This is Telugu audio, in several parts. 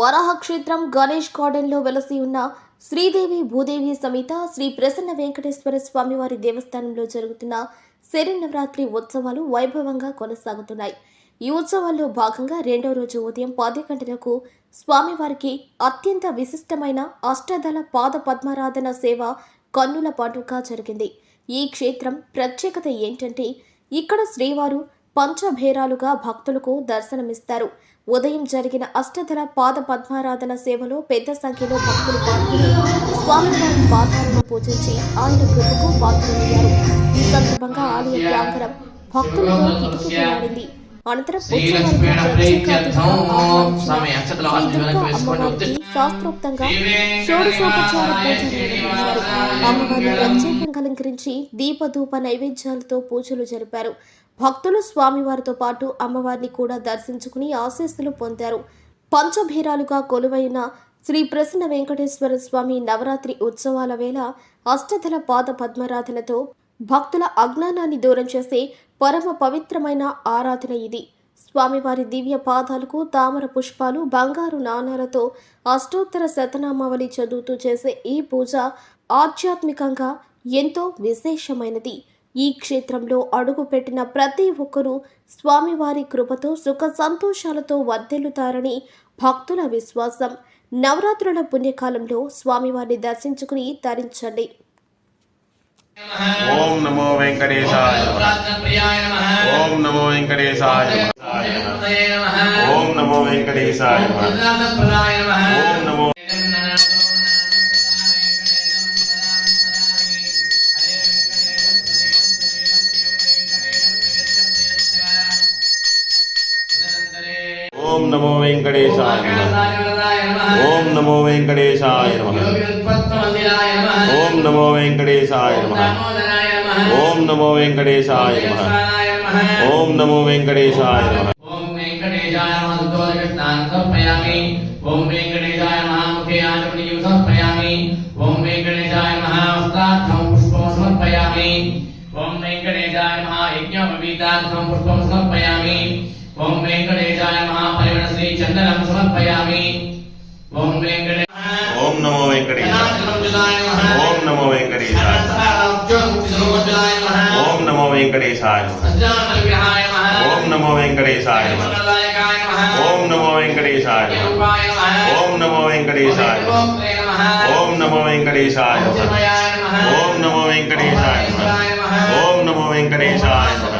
వరాహ క్షేత్రం గణేష్ గార్డెన్లో వెలసి ఉన్న శ్రీదేవి భూదేవి సమేత శ్రీ ప్రసన్న వెంకటేశ్వర స్వామివారి దేవస్థానంలో జరుగుతున్న శరన్నవరాత్రి ఉత్సవాలు వైభవంగా కొనసాగుతున్నాయి. ఈ ఉత్సవాల్లో భాగంగా రెండో రోజు ఉదయం పది గంటలకు స్వామివారికి అత్యంత విశిష్టమైన అష్టదళ పాద పద్మారాధన సేవ కన్నుల పాటుగా జరిగింది. ఈ క్షేత్రం ప్రత్యేకత ఏంటంటే ఇక్కడ శ్రీవారు పంచభేరాలుగా భక్తులకు దర్శనమిస్తారు. ఉదయం జరిగిన అష్టధర పాద పద్మారాధన సేవలో పెద్ద సంఖ్యలో భక్తులు పాల్గొని స్వామివారి పాదాలను పూజించి ఆయన కృపకు పాత్రలయ్యారు ఈ సందర్భంగా ఆలయ ప్రాంగణం భక్తులతో కిటికీలాడింది అనంతరం శాస్త్రోక్తంగా షోడశోపచార పూజ నిర్వహించారు అమ్మవారిని ప్రత్యేకంగా అలంకరించి దీపధూప నైవేద్యాలతో పూజలు జరిపారు. భక్తులు స్వామివారితో పాటు అమ్మవారిని కూడా దర్శించుకుని ఆశీస్సులు పొందారు. పంచభీరాలుగా కొలువైన శ్రీ ప్రసన్న వెంకటేశ్వర స్వామి నవరాత్రి ఉత్సవాల వేళ అష్టదల పాద పద్మరాధనతో భక్తుల అజ్ఞానాన్ని దూరం చేసే పరమ పవిత్రమైన ఆరాధన ఇది. స్వామివారి దివ్య పాదాలకు తామర పుష్పాలు బంగారు నాణాలతో అష్టోత్తర శతనామావళి చదువుతూ చేసే ఈ పూజ ఆధ్యాత్మికంగా ఎంతో విశేషమైనది. ఈ క్షేత్రంలో అడుగుపెట్టిన ప్రతి ఒక్కరూ స్వామివారి కృపతో సుఖ సంతోషాలతో వర్ధిల్లుతారని భక్తుల విశ్వాసం. నవరాత్రుల పుణ్యకాలంలో స్వామివారిని దర్శించుకుని తరించండి. ఓం నమో వెంకటేశాయ ఓం నమో వెంకటేశాయ ఓం నమో వెంకటేశాయ ఓం నమో ओम नमो वेंकटेशाय नमः। ओम नमो वेंकटेशाय ओम नमो वेंकटेशाय ओम नमो वेंकटेशाय ओम वेंकटेशाय नमः कृष्णान समर्पयामि ओम वेंकटेशाय महामुखे आचमनीयं समर्पयामि। ओम वेंकटेशाय महावस्त्रार्थं पुष्पं समर्पयामि। ओम वेंकटेशाय महायज्ञोपवीतार्थं पुष्पं समर्पयामि। ओम वेंकटेशाय महापरिवर्तन మహాపరిమళ శ్రీ చందనం సమర్పయామి ఓం వెంకటే ఓం నమో వెంకటేశాయ ఓం నమో వెంకటేశాయ ఓం నమో వెంకటేశాయ ఓం నమో వెంకటేశాయ ఓం నమో వెంకటేశాయ ఓం నమో వెంకటేశాయ ఓం నమో వెంకటేశాయ ఓం నమో వెంకటేశాయ ఓం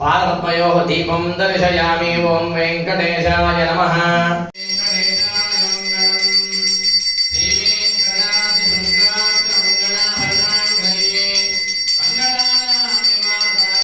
पार्वयोः दीपं दर्शयामि ॐ वेङ्कटेशाय नमः